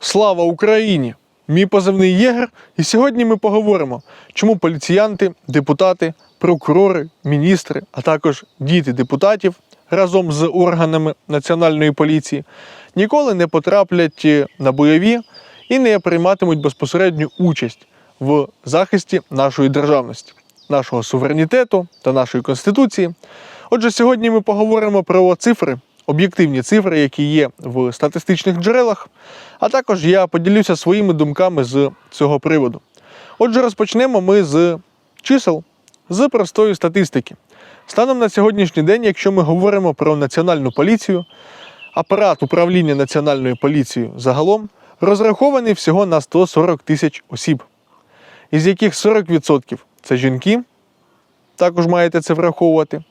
Слава Україні! Мій позивний єгер, і сьогодні ми поговоримо, чому поліціянти, депутати, прокурори, міністри, а також діти депутатів разом з органами національної поліції ніколи не потраплять е, на бойові і не прийматимуть безпосередню участь в захисті нашої державності, нашого суверенітету та нашої конституції. Отже, сьогодні ми поговоримо про цифри, об'єктивні цифри, які є в статистичних джерелах, а також я поділюся своїми думками з цього приводу. Отже, розпочнемо ми з чисел, з простої статистики. Станом на сьогоднішній день, якщо ми говоримо про національну поліцію, апарат управління національною поліцією загалом розрахований всього на 140 тисяч осіб, із яких 40% це жінки, також маєте це враховувати.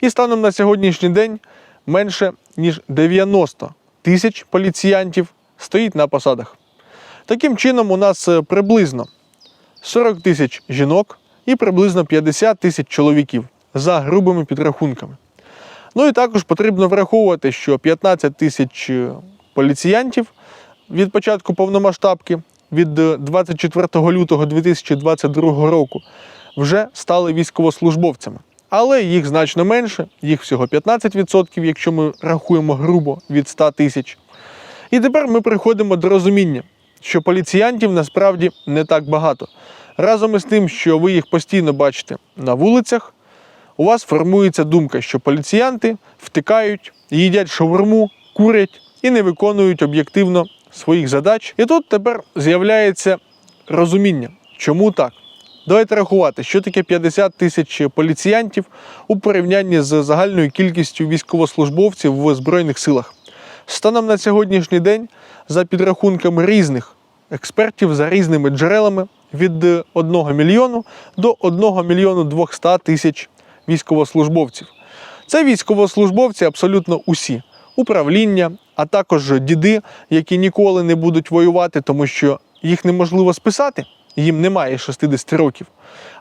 І станом на сьогоднішній день менше ніж 90 тисяч поліціянтів стоїть на посадах. Таким чином, у нас е, приблизно 40 тисяч жінок і приблизно 50 тисяч чоловіків за грубими підрахунками. Ну і також потрібно враховувати, що 15 тисяч е, поліціянтів від початку повномасштабки від е, 24 лютого 2022 року вже стали військовослужбовцями. Але їх значно менше, їх всього 15%, якщо ми рахуємо грубо від 100 тисяч. І тепер ми приходимо до розуміння, що поліціянтів насправді не так багато. Разом із тим, що ви їх постійно бачите на вулицях, у вас формується думка, що поліціянти втикають, їдять шаурму, курять і не виконують об'єктивно своїх задач. І тут тепер з'являється розуміння, чому так. Давайте рахувати, що таке 50 тисяч поліціянтів у порівнянні з загальною кількістю військовослужбовців в Збройних силах. Станом на сьогоднішній день, за підрахунками різних експертів, за різними джерелами, від 1 мільйону до 1 мільйону 200 тисяч військовослужбовців. Це військовослужбовці абсолютно усі. Управління, а також діди, які ніколи не будуть воювати, тому що їх неможливо списати, їм немає 60 років.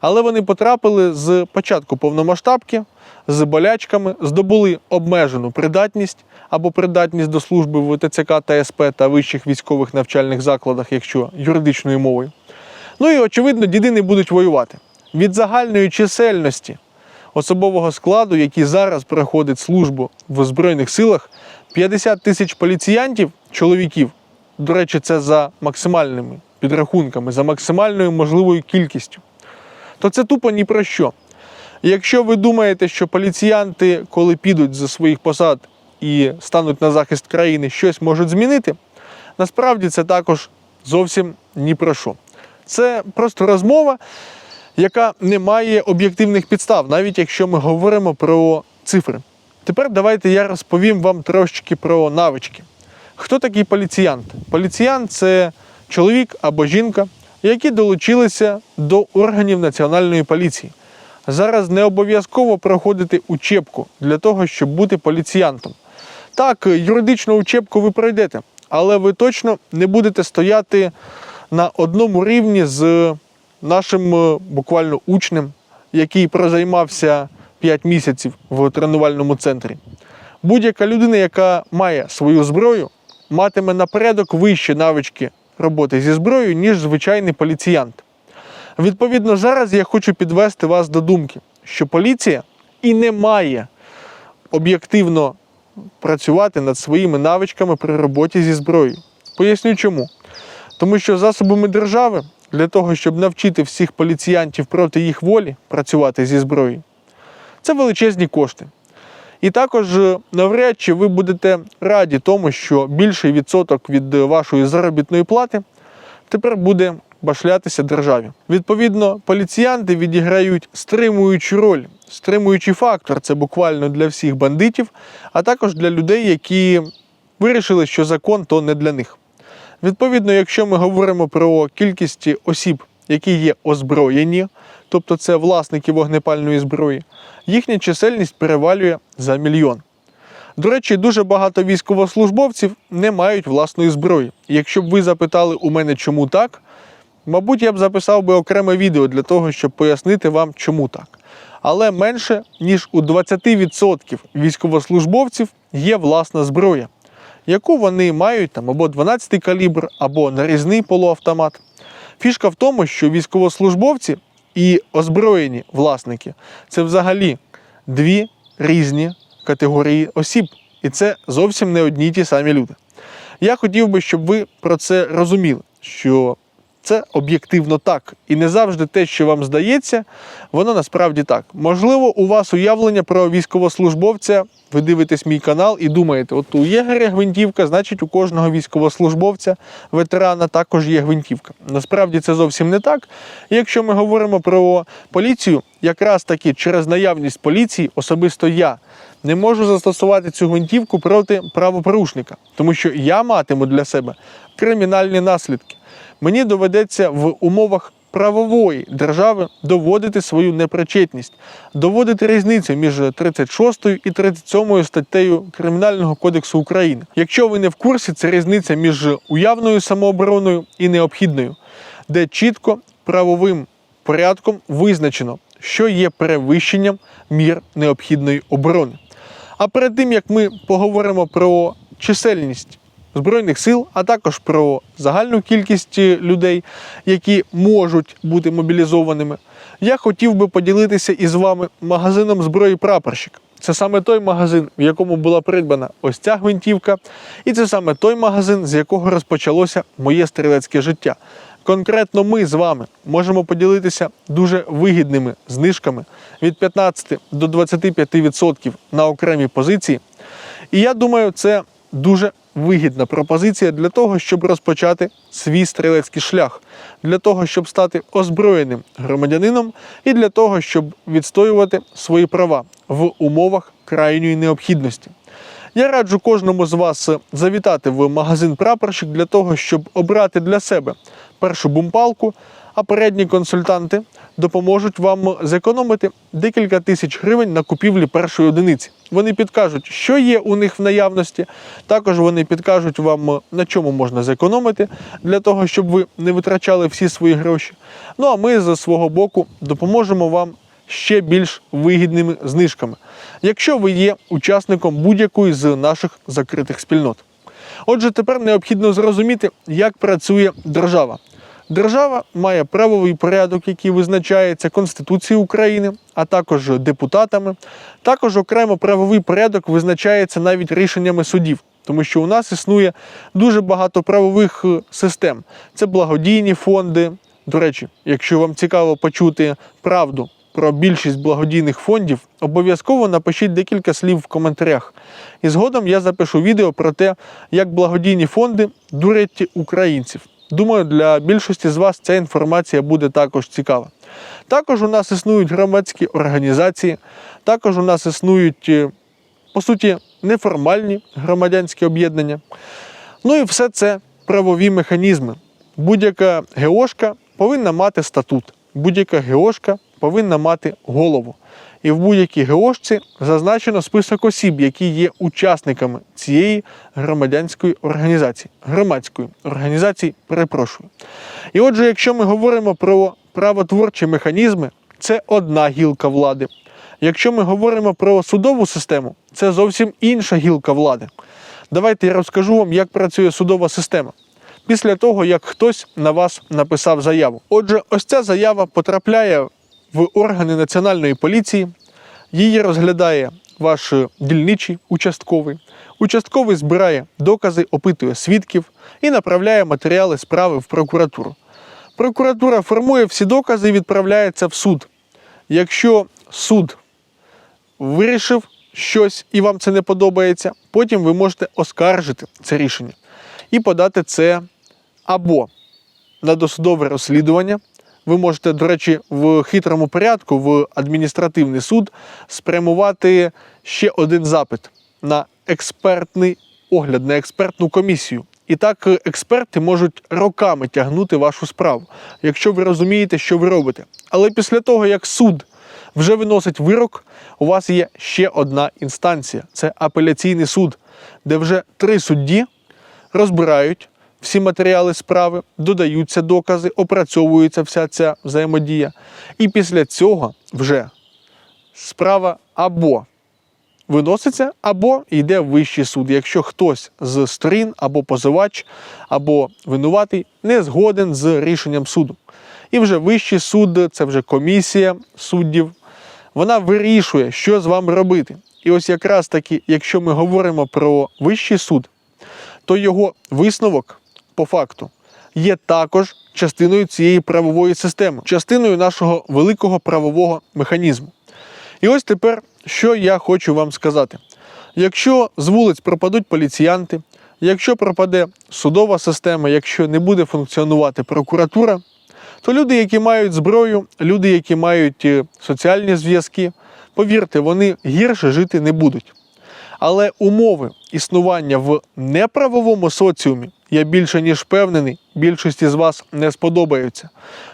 Але вони потрапили з початку повномасштабки, з болячками, здобули обмежену придатність або придатність до служби в ТЦК та СП та вищих військових навчальних закладах, якщо юридичною мовою. Ну і очевидно, діди не будуть воювати. Від загальної чисельності особового складу, який зараз проходить службу в Збройних силах, 50 тисяч поліціянтів, чоловіків, до речі, це за максимальними підрахунками, за максимальною можливою кількістю, то це тупо ні про що. Якщо ви думаєте, що поліціянти, коли підуть за своїх посад і стануть на захист країни, щось можуть змінити, насправді це також зовсім ні про що. Це просто розмова, яка не має об'єктивних підстав, навіть якщо ми говоримо про цифри. Тепер давайте я розповім вам трошечки про навички. Хто такий поліціянт? Поліціянт це чоловік або жінка, які долучилися до органів національної поліції. Зараз не обов'язково проходити учебку для того, щоб бути поліціянтом. Так, юридичну учебку ви пройдете, але ви точно не будете стояти на одному рівні з нашим е, буквально учнем, який прозаймався 5 місяців в тренувальному центрі. Будь-яка людина, яка має свою зброю, матиме напередок вищі навички роботи зі зброєю, ніж звичайний поліціянт. Відповідно, зараз я хочу підвести вас до думки, що поліція і не має об'єктивно працювати над своїми навичками при роботі зі зброєю. Поясню чому. Тому що засобами держави для того, щоб навчити всіх поліціянтів проти їх волі працювати зі зброєю, це величезні кошти. І також е, навряд чи ви будете раді тому, що більший відсоток від вашої заробітної плати тепер буде башлятися державі. Відповідно, поліціянти відіграють стримуючу роль, стримуючий фактор це буквально для всіх бандитів, а також для людей, які вирішили, що закон то не для них. Відповідно, якщо ми говоримо про кількість осіб, які є озброєні, тобто це власники вогнепальної зброї, їхня чисельність перевалює за мільйон. До речі, дуже багато військовослужбовців не мають власної зброї. Якщо б ви запитали у мене, чому так, мабуть, я б записав би окреме відео для того, щоб пояснити вам, чому так. Але менше ніж у 20% військовослужбовців є власна зброя. яку вони мають там або 12 калібр, або нарізний полуавтомат. Фішка в тому, що військовослужбовці і озброєні власники це взагалі дві різні категорії осіб, і це зовсім не одні ті самі люди. Я хотів би, щоб ви про це розуміли, що це об'єктивно так. І не завжди те, що вам здається, воно насправді так. Можливо, у вас уявлення про військовослужбовця, ви дивитесь мій канал і думаєте, от у єгеря гвинтівка, значить у кожного військовослужбовця, ветерана також є гвинтівка. Насправді це зовсім не так. Якщо ми говоримо про поліцію, якраз таки через наявність поліції, особисто я не можу застосувати цю гвинтівку проти правопорушника, тому що я матиму для себе кримінальні наслідки. Мені доведеться в умовах правової держави доводити свою непричетність, доводити різницю між 36 і 37 статтею Кримінального кодексу України. Якщо ви не в курсі, це різниця між уявною самообороною і необхідною, де чітко правовим порядком визначено, що є перевищенням мір необхідної оборони. А перед тим як ми поговоримо про чисельність Збройних сил, а також про загальну кількість людей, які можуть бути мобілізованими, я хотів би поділитися із вами магазином зброї прапорщик. Це саме той магазин, в якому була придбана ось ця гвинтівка, і це саме той магазин, з якого розпочалося моє стрілецьке життя. Конкретно ми з вами можемо поділитися дуже вигідними знижками від 15 до 25% на окремі позиції. І я думаю, це дуже вигідна пропозиція для того, щоб розпочати свій стрілецький шлях, для того, щоб стати озброєним громадянином, і для того, щоб відстоювати свої права в умовах крайньої необхідності. Я раджу кожному з вас завітати в магазин прапорщик для того, щоб обрати для себе першу бумпалку, а передні консультанти допоможуть вам зекономити декілька тисяч гривень на купівлі першої одиниці. Вони підкажуть, що є у них в наявності. Також вони підкажуть вам, на чому можна зекономити, для того, щоб ви не витрачали всі свої гроші. Ну а ми з свого боку допоможемо вам ще більш вигідними знижками, якщо ви є учасником будь-якої з наших закритих спільнот. Отже, тепер необхідно зрозуміти, як працює держава. Держава має правовий порядок, який визначається Конституцією України, а також депутатами. Також окремо правовий порядок визначається навіть рішеннями судів, тому що у нас існує дуже багато правових е, систем. Це благодійні фонди. До речі, якщо вам цікаво почути правду про більшість благодійних фондів, обов'язково напишіть декілька слів в коментарях. І згодом я запишу відео про те, як благодійні фонди дурять українців. Думаю, для більшості з вас ця інформація буде також цікава. Також у нас існують громадські організації, також у нас існують, е, по суті, неформальні громадянські об'єднання. Ну і все це правові механізми. Будь-яка ГОшка повинна мати статут, будь-яка ГОшка повинна мати голову. І в будь-якій ГОшці зазначено список осіб, які є учасниками цієї громадянської організації, громадської організації, перепрошую. І отже, якщо ми говоримо про правотворчі механізми, це одна гілка влади. Якщо ми говоримо про судову систему, це зовсім інша гілка влади. Давайте я розкажу вам, як працює судова система. Після того, як хтось на вас написав заяву. Отже, ось ця заява потрапляє в органи національної поліції. Її розглядає ваш дільничий участковий. Участковий збирає докази, опитує свідків і направляє матеріали справи в прокуратуру. Прокуратура формує всі докази і відправляється в суд. Якщо суд вирішив щось і вам це не подобається, потім ви можете оскаржити це рішення і подати це або на досудове розслідування. Ви можете, до речі, в хитрому порядку в адміністративний суд спрямувати ще один запит на експертний огляд, на експертну комісію. І так е, експерти можуть роками тягнути вашу справу, якщо ви розумієте, що ви робите. Але після того, як суд вже виносить вирок, у вас є ще одна інстанція це апеляційний суд, де вже три судді розбирають всі матеріали справи, додаються докази, опрацьовується вся ця взаємодія. І після цього вже справа або виноситься або йде в вищий суд, якщо хтось з сторін або позивач, або винуватий не згоден з рішенням суду. І вже вищий суд, це вже комісія суддів, вона вирішує, що з вами робити. І ось якраз таки, якщо ми говоримо про вищий суд, то його висновок по факту є також частиною цієї правової системи, частиною нашого великого правового механізму. І ось тепер, що я хочу вам сказати: якщо з вулиць пропадуть поліціянти, якщо пропаде судова система, якщо не буде функціонувати прокуратура, то люди, які мають зброю, люди, які мають е, соціальні зв'язки, повірте, вони гірше жити не будуть. Але умови існування в неправовому соціумі, я більше ніж впевнений, більшості з вас не сподобаються.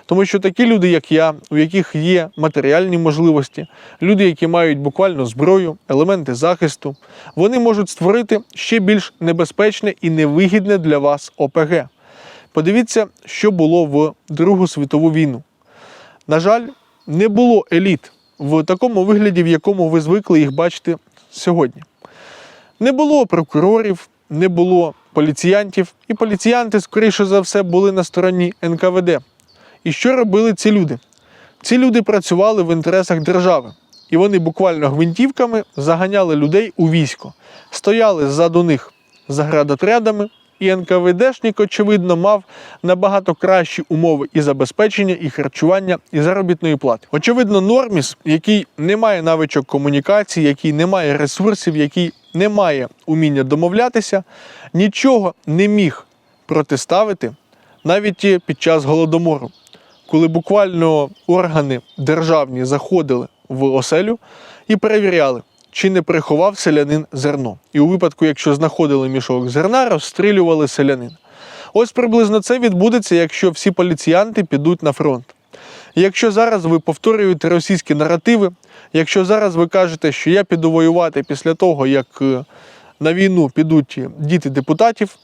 Тому що такі люди, як я, у яких є матеріальні можливості, люди, які мають буквально зброю, елементи захисту, вони можуть створити ще більш небезпечне і невигідне для вас ОПГ. Подивіться, що було в Другу світову війну. На жаль, не було еліт в такому вигляді, в якому ви звикли їх бачити сьогодні. Не було прокурорів, не було поліціянтів, і поліціянти, скоріше за все, були на стороні НКВД. І що робили ці люди? Ці люди працювали в інтересах держави, і вони буквально гвинтівками заганяли людей у військо, стояли ззаду них заградотрядами, і НКВДшник, очевидно, мав набагато кращі умови і забезпечення, і харчування, і заробітної плати. Очевидно, Норміс, який не має навичок комунікації, який не має ресурсів, який не має уміння домовлятися, нічого не міг протиставити навіть під час голодомору, коли буквально органи державні заходили в оселю і перевіряли, чи не приховав селянин зерно. І у випадку, якщо знаходили мішок зерна, розстрілювали селянин. Ось приблизно це відбудеться, якщо всі поліціянти підуть на фронт. Якщо зараз ви повторюєте російські наративи, якщо зараз ви кажете, що я піду воювати після того, як е, на війну підуть діти депутатів,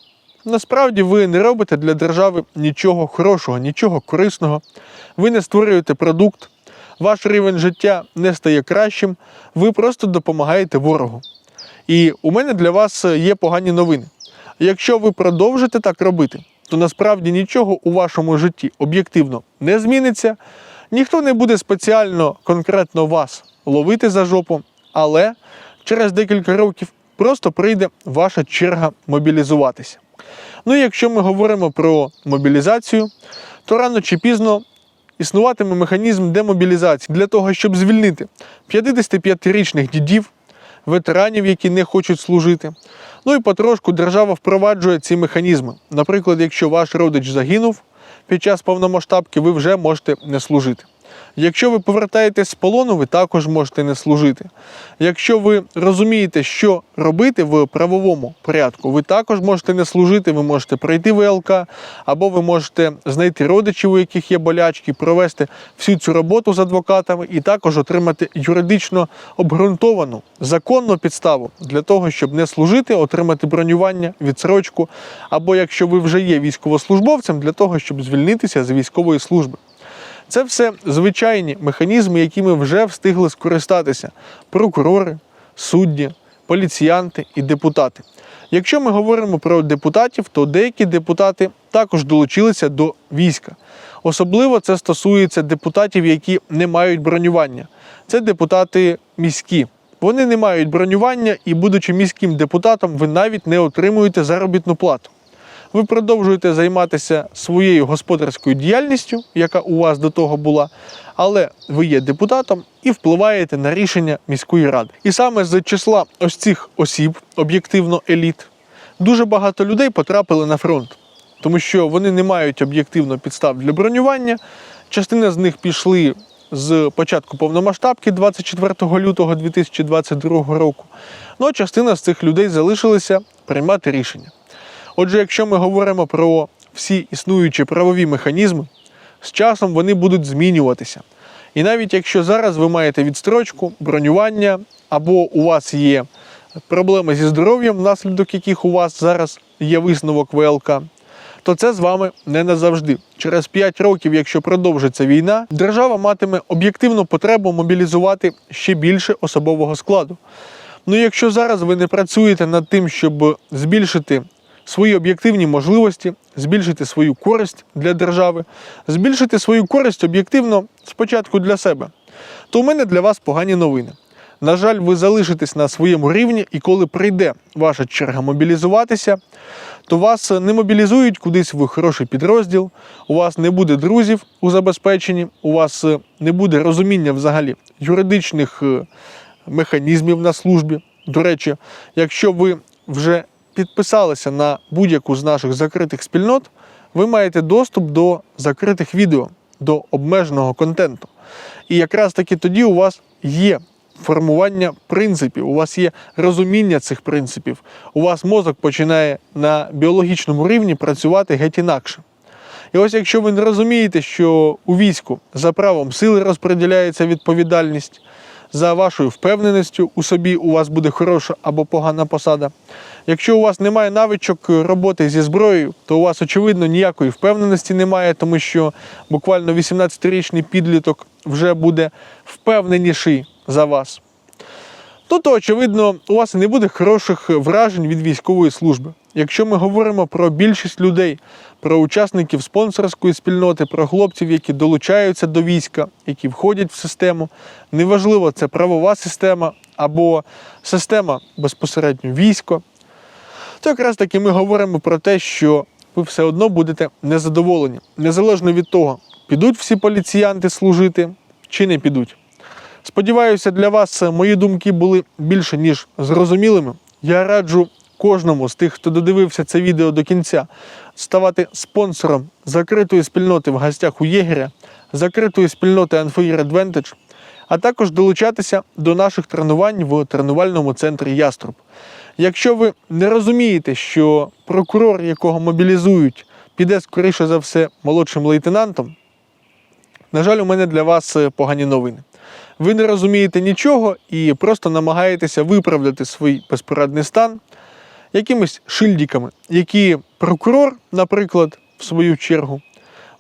насправді ви не робите для держави нічого хорошого, нічого корисного. Ви не створюєте продукт, ваш рівень життя не стає кращим, ви просто допомагаєте ворогу. І у мене для вас є погані новини. Якщо ви продовжите так робити, то насправді нічого у вашому житті об'єктивно не зміниться. Ніхто не буде спеціально конкретно вас ловити за жопу, але через декілька років просто прийде ваша черга мобілізуватися. Ну і якщо ми говоримо про мобілізацію, то рано чи пізно існуватиме механізм демобілізації для того, щоб звільнити 55-річних дідів, ветеранів, які не хочуть служити. Ну і потрошку держава впроваджує ці механізми. Наприклад, якщо ваш родич загинув під час повномасштабки, ви вже можете не служити. Якщо ви повертаєтесь з полону, ви також можете не служити. Якщо ви розумієте, що робити в правовому порядку, ви також можете не служити, ви можете пройти ВЛК, або ви можете знайти родичів, у яких є болячки, провести всю цю роботу з адвокатами і також отримати юридично обґрунтовану законну підставу для того, щоб не служити, отримати бронювання, відсрочку, або якщо ви вже є військовослужбовцем, для того, щоб звільнитися з військової служби. Це все звичайні механізми, якими вже встигли скористатися прокурори, судді, поліціянти і депутати. Якщо ми говоримо про депутатів, то деякі депутати також долучилися до війська. Особливо це стосується депутатів, які не мають бронювання. Це депутати міські. Вони не мають бронювання і, будучи міським депутатом, ви навіть не отримуєте заробітну плату ви продовжуєте займатися своєю господарською діяльністю, яка у вас до того була, але ви є депутатом і впливаєте на рішення міської ради. І саме з числа ось цих осіб, об'єктивно еліт, дуже багато людей потрапили на фронт, тому що вони не мають об'єктивно підстав для бронювання. Частина з них пішли. З початку повномасштабки 24 лютого 2022 року. Ну а частина з цих людей залишилися приймати рішення. Отже, якщо ми говоримо про всі існуючі правові механізми, з часом вони будуть змінюватися. І навіть якщо зараз ви маєте відстрочку, бронювання, або у вас є проблеми зі здоров'ям, внаслідок яких у вас зараз є висновок ВЛК, то це з вами не назавжди. Через 5 років, якщо продовжиться війна, держава матиме об'єктивну потребу мобілізувати ще більше особового складу. Ну, якщо зараз ви не працюєте над тим, щоб збільшити свої об'єктивні можливості, збільшити свою користь для держави, збільшити свою користь об'єктивно спочатку для себе, то у мене для вас погані новини. На жаль, ви залишитесь на своєму рівні, і коли прийде ваша черга мобілізуватися, то вас не мобілізують кудись в хороший підрозділ, у вас не буде друзів у забезпеченні, у вас е, не буде розуміння взагалі юридичних е, механізмів на службі. До речі, якщо ви вже підписалися на будь-яку з наших закритих спільнот, ви маєте доступ до закритих відео, до обмеженого контенту. І якраз таки тоді у вас є формування принципів, у вас є розуміння цих принципів, у вас мозок починає на біологічному рівні працювати геть інакше. І ось якщо ви не розумієте, що у війську за правом сили розподіляється відповідальність, за вашою впевненістю у собі у вас буде хороша або погана посада. Якщо у вас немає навичок роботи зі зброєю, то у вас, очевидно, ніякої впевненості немає, тому що буквально 18-річний підліток вже буде впевненіший за вас. Ну, то, очевидно, у вас не буде хороших вражень від військової служби. Якщо ми говоримо про більшість людей, про учасників спонсорської спільноти, про хлопців, які долучаються до війська, які входять в систему, неважливо, це правова система або система безпосередньо військо, то якраз таки ми говоримо про те, що ви все одно будете незадоволені, незалежно від того, підуть всі поліціянти служити чи не підуть. Сподіваюся, для вас мої думки були більше ніж зрозумілими. Я раджу кожному з тих, хто додивився це відео до кінця, ставати спонсором закритої спільноти в гостях у єгеря, закритої спільноти Unfair Advantage, а також долучатися до наших тренувань в тренувальному центрі Яструб. Якщо ви не розумієте, що прокурор, якого мобілізують, піде скоріше за все молодшим лейтенантом, на жаль, у мене для вас е, погані новини. Ви не розумієте нічого і просто намагаєтеся виправдати свій безпорадний стан якимись шильдиками, які прокурор, наприклад, в свою чергу,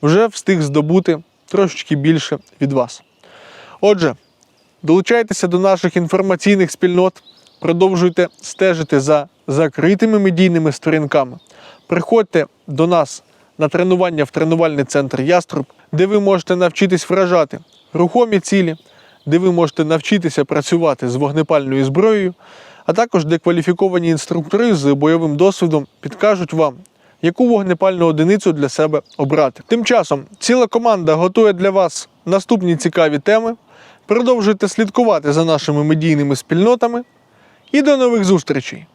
вже встиг здобути трошечки більше від вас. Отже, долучайтеся до наших інформаційних спільнот, продовжуйте стежити за закритими медійними сторінками. Приходьте до нас на тренування в тренувальний центр Яструб, де ви можете навчитись вражати рухомі цілі, де ви можете навчитися працювати з вогнепальною зброєю, а також де кваліфіковані інструктори з бойовим досвідом підкажуть вам, яку вогнепальну одиницю для себе обрати. Тим часом ціла команда готує для вас наступні цікаві теми. Продовжуйте слідкувати за нашими медійними спільнотами і до нових зустрічей!